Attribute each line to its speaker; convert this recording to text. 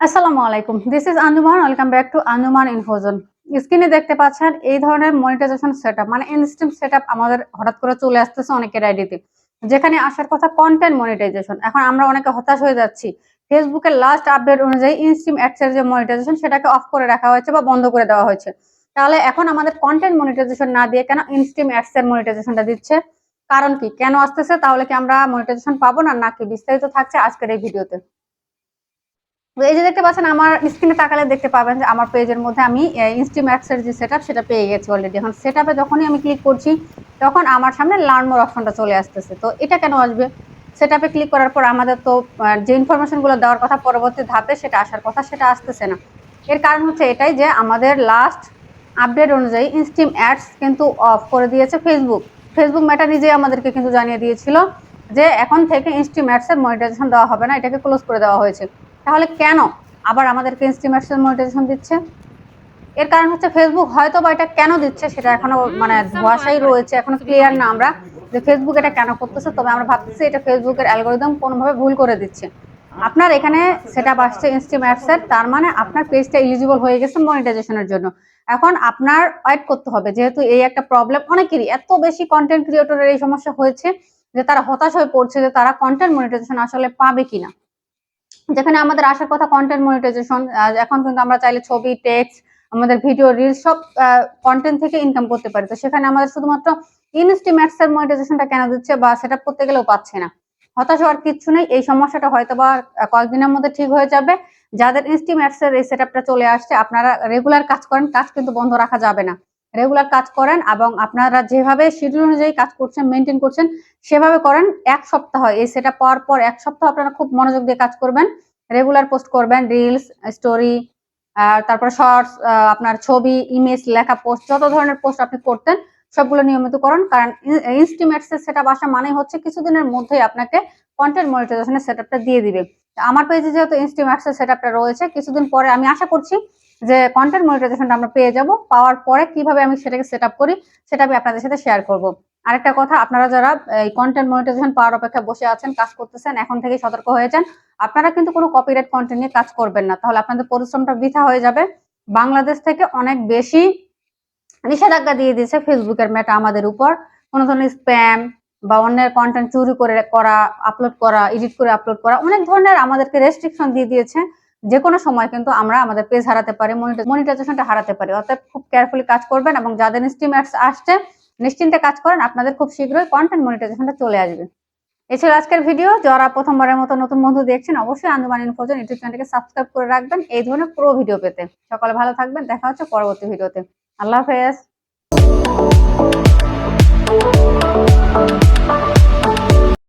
Speaker 1: আসসালামু আলাইকুম। This is Anuman welcome back to Anuman Infozone স্ক্রিনে দেখতে পাচ্ছেন এই ধরনের মনিটাইজেশন সেটআপ মানে ইনস্ট্যান্ট সেটআপ আমাদের হঠাৎ করে চলে আসতেছে অনেকের আইডিতে যেখানে আসার কথা কন্টেন্ট মনিটাইজেশন এখন আমরা অনেকে হতাশ হয়ে যাচ্ছি। ফেসবুকের লাস্ট আপডেট অনুযায়ী ইনস্ট্রিম অ্যাডসের যে মনিটাইজেশন সেটাকে অফ করে রাখা হয়েছে বা বন্ধ করে দেওয়া হয়েছে। তাহলে এখন আমাদের কন্টেন্ট মনিটাইজেশন না দিয়ে কেন ইনস্ট্রিম অ্যাডসের মনিটাইজেশনটা দিচ্ছে? কারণ কি? কেন আসতেছে? তাহলে কি আমরা মনিটাইজেশন পাবো না? নাকি বিস্তারিত থাকছে আজকের এই ভিডিওতে? এই যে দেখতে পাচ্ছেন, আমার স্ক্রিনে তাকালে দেখতে পাবেন যে আমার পেজের মধ্যে আমি ইনস্টিম্যাক্স এর যে সেটআপ সেটা পেয়ে গেছি অলরেডি এখন সেটআপে যখনই আমি ক্লিক করছি, তখন আমার সামনে লার্ন মোর অপশনটা চলে আসতেছে। তো এটা কেন আসবে? সেটআপে ক্লিক করার পর আমাদের তো যে ইনফরমেশনগুলো দেওয়ার কথা পরবর্তী ধাপে সেটা আসার কথা সেটা আসতেছে না। এর কারণ হচ্ছে এটাই যে আমাদের লাস্ট আপডেট অনুযায়ী ইনস্টিম অ্যাডস কিন্তু অফ করে দিয়েছে ফেসবুক ফেসবুক মেটা নিজেই আমাদেরকে কিন্তু জানিয়ে দিয়েছিল যে এখন থেকে ইনস্টিম অ্যাডসের মনিটাইজেশন দেওয়া হবে না, এটাকে ক্লোজ করে দেওয়া হয়েছে। তাহলে কেন আবার আমাদেরকে ইনস্টিমেশন মনিটাইজেশন দিচ্ছে? এর কারণ হচ্ছে ফেসবুক হয়তো বা এটা কেন দিচ্ছে সেটা এখনও মানে ধোয়াশাই রয়েছে এখনও ক্লিয়ার না আমরা যে ফেসবুক এটা কেন করতেছে তবে আমরা ভাবতেছি এটা ফেসবুকের অ্যালগোরিদম কোনোভাবে ভুল করে দিচ্ছে। আপনার এখানে সেটা আসছে ইনস্টিম অ্যাডসের তার মানে আপনার পেজটা এলিজিবল হয়ে গেছে মনিটাইজেশনের জন্য। এখন আপনার ওয়েট করতে হবে যেহেতু এই একটা প্রবলেম অনেকেরই এত বেশি কন্টেন্ট ক্রিয়েটরের এই সমস্যা হয়েছে যে তারা হতাশ হয়ে পড়ছে যে তারা কন্টেন্ট মনিটাইজেশন আসলে পাবে কিনা। যেখানে আমাদের আসার কথা কন্টেন্ট মনিটাইজেশন এখন কিন্তু আমরা চাইলে ছবি টেক্সট আমাদের ভিডিও রিলস সব কন্টেন্ট থেকে ইনকাম করতে পারি। তো সেখানে আমাদের শুধুমাত্র ইনস্টিম্যাক্স এর মনিটাইজেশনটা কেন দিচ্ছে বা সেটা করতে গেলেও পাচ্ছে না? হতাশ হওয়ার কিচ্ছু নেই। এই সমস্যাটা হয়তো বা কয়েকদিনের মধ্যে ঠিক হয়ে যাবে। যাদের ইনস্টিম্যাক্স এর এই সেটআপটা চলে আসছে, আপনারা রেগুলার কাজ করেন, কাজ কিন্তু বন্ধ রাখা যাবে না। রেগুলার কাজ করেন এবং আপনারা যেভাবে শিডিউল অনুযায়ী কাজ করছেন মেনটেন করছেন, সেভাবে করেন এক সপ্তাহ। এই সেটা পাওয়ার পর এক সপ্তাহ আপনারা খুব মনোযোগ দিয়ে কাজ করবেন রেগুলার পোস্ট করবেন রিলস স্টোরি তারপর শর্টস আপনার ছবি ইমেজ লেখা পোস্ট যত ধরনের পোস্ট আপনি করতেন, সবগুলো নিয়মিত করুন। কারণ ইনস্টিমেটস এর সেটআপ আসা মানে হচ্ছে কিছুদিনের মধ্যেই আপনাকে কন্টেন্ট মনিটাইজেশনের সেটআপটা দিয়ে দিবে। আমার পেজে যেহেতু ইনস্টিমেটস এর সেটআপটা রয়েছে, কিছুদিন পরে আমি আশা করছি যে কন্টেন্ট মনিটাইজেশনটা আমরা পেয়ে যাব, পাওয়ার পরে কীভাবে আমি সেটাকে সেটআপ করি, সেটা আমি আপনাদের সাথে শেয়ার করব। আরেকটা কথা, আপনারা যারা এই কন্টেন্ট মনিটাইজেশন পাওয়ার অপেক্ষা বসে আছেন, কাজ করতেছেন, এখন থেকে সতর্ক হয়েছেন আপনারা কিন্তু কোনো কপিরাইট কন্টেন্ট নিয়ে কাজ করবেন না। তাহলে আপনাদের পরিশ্রমটা বৃথা হয়ে যাবে। বাংলাদেশ থেকে অনেক বেশি নিষেধাজ্ঞা দিয়ে দিয়েছে ফেসবুকের মেটা আমাদের উপর। কোনো ধরনের স্প্যাম বা অন্যের কন্টেন্ট চুরি করে করা আপলোড করা এডিট করে আপলোড করা, অনেক ধরনের আমাদেরকে রেস্ট্রিকশন দিয়ে দিয়েছে। যে কোনো সময় কিন্তু আমরা আমাদের পেজ হারাতে পারি মনিটাইজেশনটা হারাতে পারি। অর্থাৎ খুব কেয়ারফুলি কাজ করবেন এবং যাদের স্টিম অ্যাডস আসছে, নিশ্চিন্তে কাজ করেন, আপনাদের খুব শীঘ্রই কন্টেন্ট মনিটাইজেশনটা চলে আসবে। এছাড়া আজকের ভিডিও যারা প্রথমবারের মতো নতুন বন্ধু দেখছেন, অবশ্যই আন্দোমান ইনফোজন ইউটিউব চ্যানেলকে সাবস্ক্রাইব করে রাখবেন। এই ধরনের পুরো ভিডিও পেতে। সকালে ভালো থাকবেন। দেখা হচ্ছে পরবর্তী ভিডিওতে আল্লাহ হাফেজ।